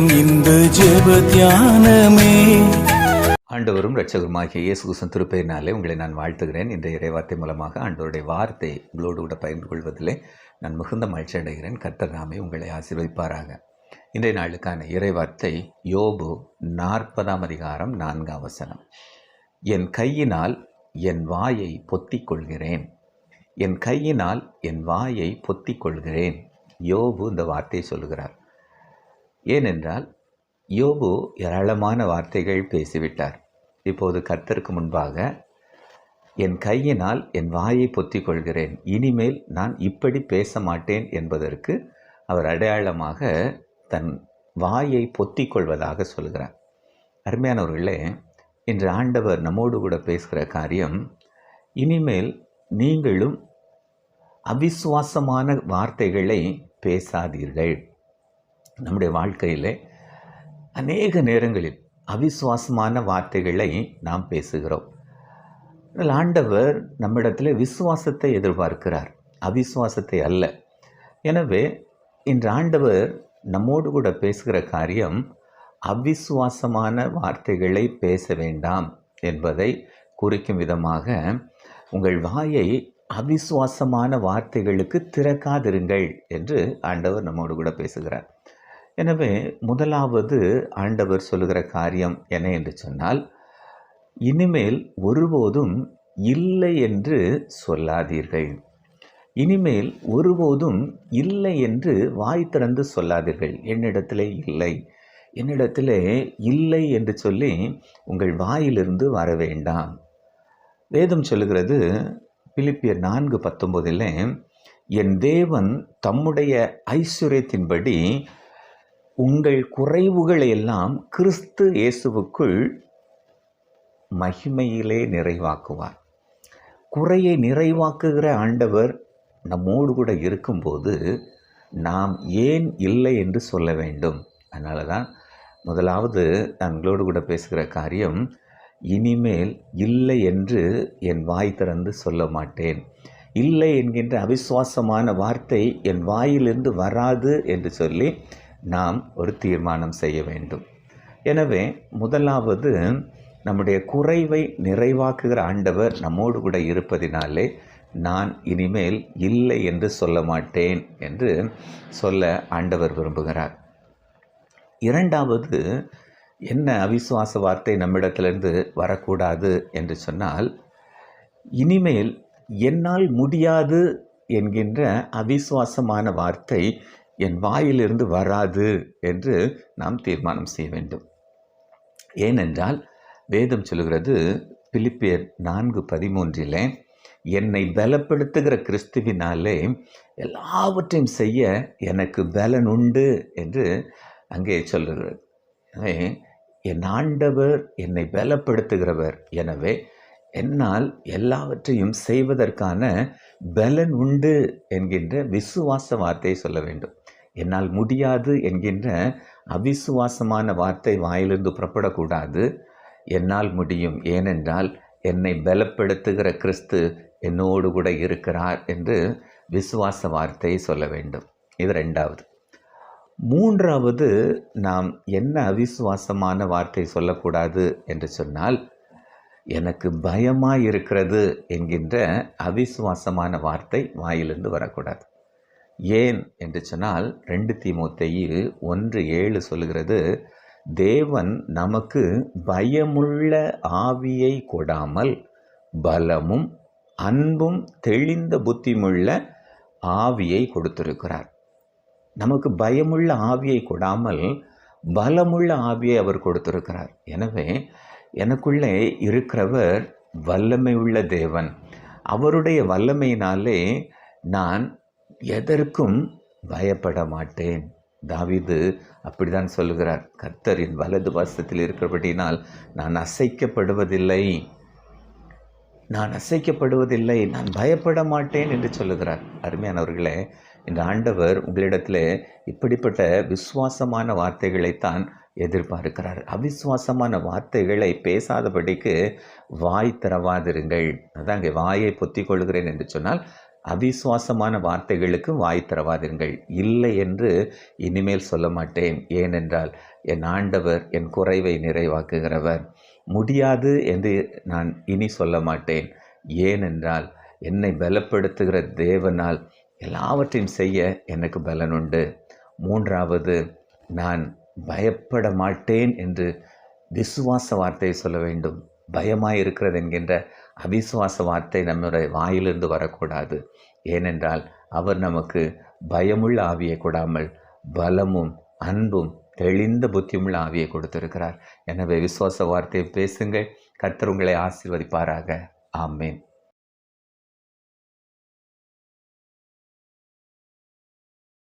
நேரம் இந்த ஜெப தியானமே. ஆண்டவரும் ரட்சகருமாகிய இயேசு கிருஷ்ணன் திருப்பெயரினாலே உங்களை நான் வாழ்த்துகிறேன். இந்த இறைவார்த்தை மூலமாக ஆண்டவருடைய வார்த்தை உங்களோடு கூட பகிர்ந்து கொள்வதிலே நான் மிகுந்த மகிழ்ச்சி அடைகிறேன். கர்த்தர் உங்களை ஆசீர்வதிப்பாராக. இன்றைய நாளுக்கான இறைவார்த்தை யோபு நாற்பதாம் அதிகாரம் நான்காம் வசனம். என் கையினால் என் வாயை பொத்திக் கொள்கிறேன் என் கையினால் என் வாயை பொத்திக் கொள்கிறேன் யோபு இந்த வார்த்தையை சொல்கிறார் ஏனென்றால் யோபு ஏராளமான வார்த்தைகள் பேசிவிட்டார். இப்போது கர்த்தருக்கு முன்பாக என் கையினால் என் வாயை பொத்திக் கொள்கிறேன் இனிமேல் நான் இப்படி பேச மாட்டேன் என்பதற்கு அவர் அடையாளமாக தன் வாயை பொத்திக் கொள்வதாக சொல்கிறார். அருமையானவர்களே இன்று ஆண்டவர் நம்மோடு கூட பேசுகிற காரியம் இனிமேல் நீங்களும் அவிசுவாசமான வார்த்தைகளை பேசாதீர்கள். நம்முடைய வாழ்க்கையிலே அநேக நேரங்களில் அவிசுவாசமான வார்த்தைகளை நாம் பேசுகிறோம். ஆண்டவர் நம்மிடத்தில் விசுவாசத்தை எதிர்பார்க்கிறார். அவிசுவாசத்தை அல்ல. எனவே இன்று ஆண்டவர் நம்மோடு கூட பேசுகிற காரியம் அவிசுவாசமான வார்த்தைகளை பேச வேண்டாம் என்பதை குறிக்கும் விதமாக உங்கள் வாயை அவிசுவாசமான வார்த்தைகளுக்கு திறக்காதிருங்கள் என்று ஆண்டவர் நம்மோடு கூட பேசுகிறார். எனவே முதலாவது ஆண்டவர் சொல்லுகிற காரியம் என்ன என்று சொன்னால் இனிமேல் ஒருபோதும் இல்லை என்று சொல்லாதீர்கள். இனிமேல் ஒருபோதும் இல்லை என்று வாய் திறந்து சொல்லாதீர்கள். என்னிடத்திலே இல்லை. என்னிடத்திலே இல்லை என்று சொல்லி உங்கள் வாயிலிருந்து வர வேண்டாம். வேதம் சொல்லுகிறது பிலிப்பியர் நான்கு பத்தொன்பதில் என் தேவன் தம்முடைய ஐஸ்வர்யத்தின்படி உங்கள் குறைவுகளை எல்லாம் கிறிஸ்து இயேசுவுக்குள் மகிமையிலே நிறைவாக்குவார். குறையை நிறைவாக்குகிற ஆண்டவர் நம்மோடு கூட இருக்கும்போது நாம் ஏன் இல்லை என்று சொல்ல வேண்டும். அதனால தான் முதலாவது நான் உங்களோடு கூட பேசுகிற காரியம் இனிமேல் இல்லை என்று என் வாய் திறந்து சொல்ல மாட்டேன். இல்லை என்கின்ற அவிசுவாசமான வார்த்தை என் வாயிலிருந்து வராது என்று சொல்லி நாம் ஒரு தீர்மானம் செய்ய வேண்டும். எனவே முதலாவது நம்முடைய குறைவை நிறைவாக்குகிற ஆண்டவர் நம்மோடு கூட இருப்பதினாலே நான் இனிமேல் இல்லை என்று சொல்ல மாட்டேன் என்று சொல்ல ஆண்டவர் விரும்புகிறார். இரண்டாவது என்ன அவிசுவாச வார்த்தை நம்மிடத்திலிருந்து வரக்கூடாது என்று சொன்னால் இனிமேல் என்னால் முடியாது என்கின்ற அவிசுவாசமான வார்த்தை என் வாயிலிருந்து வராது என்று நாம் தீர்மானம் செய்ய வேண்டும். ஏனென்றால் வேதம் சொல்கிறது பிலிப்பியர் நான்கு பதிமூன்றிலே என்னை பலப்படுத்துகிற கிறிஸ்துவினாலே எல்லாவற்றையும் செய்ய எனக்கு பலன் உண்டு என்று அங்கே சொல்லுகிறது. எனவே என் ஆண்டவர் என்னை பலப்படுத்துகிறவர். எனவே என்னால் எல்லாவற்றையும் செய்வதற்கான பலன் உண்டு என்கின்ற விசுவாச வார்த்தையை சொல்ல வேண்டும். என்னால் முடியாது என்கின்ற அவிசுவாசமான வார்த்தை வாயிலிருந்து புறப்படக்கூடாது. என்னால் முடியும். ஏனென்றால் என்னை பலப்படுத்துகிற கிறிஸ்து என்னோடு கூட இருக்கிறார் என்று விசுவாச வார்த்தையை சொல்ல வேண்டும். இது ரெண்டாவது. மூன்றாவது நாம் என்ன அவிசுவாசமான வார்த்தை சொல்லக்கூடாது என்று சொன்னால் எனக்கு பயமாக இருக்கிறது என்கின்ற அவிசுவாசமான வார்த்தை வாயிலிருந்து வரக்கூடாது. ஏன் என்று சொன்னால் ரெண்டு தீமோத்தேயு ஒன்று ஏழு சொல்கிறது தேவன் நமக்கு பயமுள்ள ஆவியை கொடாமல் பலமும் அன்பும் தெளிந்த புத்தியுமுள்ள ஆவியை கொடுத்திருக்கிறார். நமக்கு பயமுள்ள ஆவியை கொடாமல் பலமுள்ள ஆவியை அவர் கொடுத்திருக்கிறார். எனவே எனக்குள்ளே இருக்கிறவர் வல்லமை உள்ள தேவன். அவருடைய வல்லமையினாலே நான் எதற்கும் பயப்பட மாட்டேன் தாவிது அப்படிதான் சொல்லுகிறார். கர்த்தரின் வலது வாசத்தில் இருக்கிறபடினால் நான் அசைக்கப்படுவதில்லை. நான் அசைக்கப்படுவதில்லை. நான் பயப்பட மாட்டேன் என்று சொல்லுகிறார். அருமையானவர்களே இந்த ஆண்டவர் உங்களிடத்தில் இப்படிப்பட்ட விசுவாசமான வார்த்தைகளைத்தான் எதிர்பார்க்கிறார். அவிசுவாசமான வார்த்தைகளை பேசாதபடிக்கு வாய் திறவாதிருங்கள். அதான் இங்கே வாயை பொத்திக் கொள்கிறேன் என்று சொன்னால் அவிசுவாசமான வார்த்தைகளுக்கு வாய் திறவாதீர்கள் இல்லை என்று இனிமேல் சொல்ல மாட்டேன். ஏனென்றால் என் ஆண்டவர் என் குறைவை நிறைவாக்குகிறவர். முடியாது என்று நான் இனி சொல்ல மாட்டேன். ஏனென்றால் என்னை பலப்படுத்துகிற தேவனால் எல்லாவற்றையும் செய்ய எனக்கு பலன் உண்டு மூன்றாவது நான் பயப்பட மாட்டேன் என்று விசுவாச வார்த்தையை சொல்ல வேண்டும். பயமாக இருக்கிறது என்கின்ற அவிசுவாச வார்த்தை நம்முடைய வாயிலிருந்து வரக்கூடாது. ஏனென்றால் அவர் நமக்கு பயமுள்ள ஆவியை கொடாமல் பலமும் அன்பும் தெளிந்த புத்தியுமுள்ள ஆவியை கொடுத்திருக்கிறார். எனவே விசுவாச வார்த்தையை பேசுங்கள். கர்த்தர் உங்களை ஆசீர்வதிப்பாராக. ஆமேன்.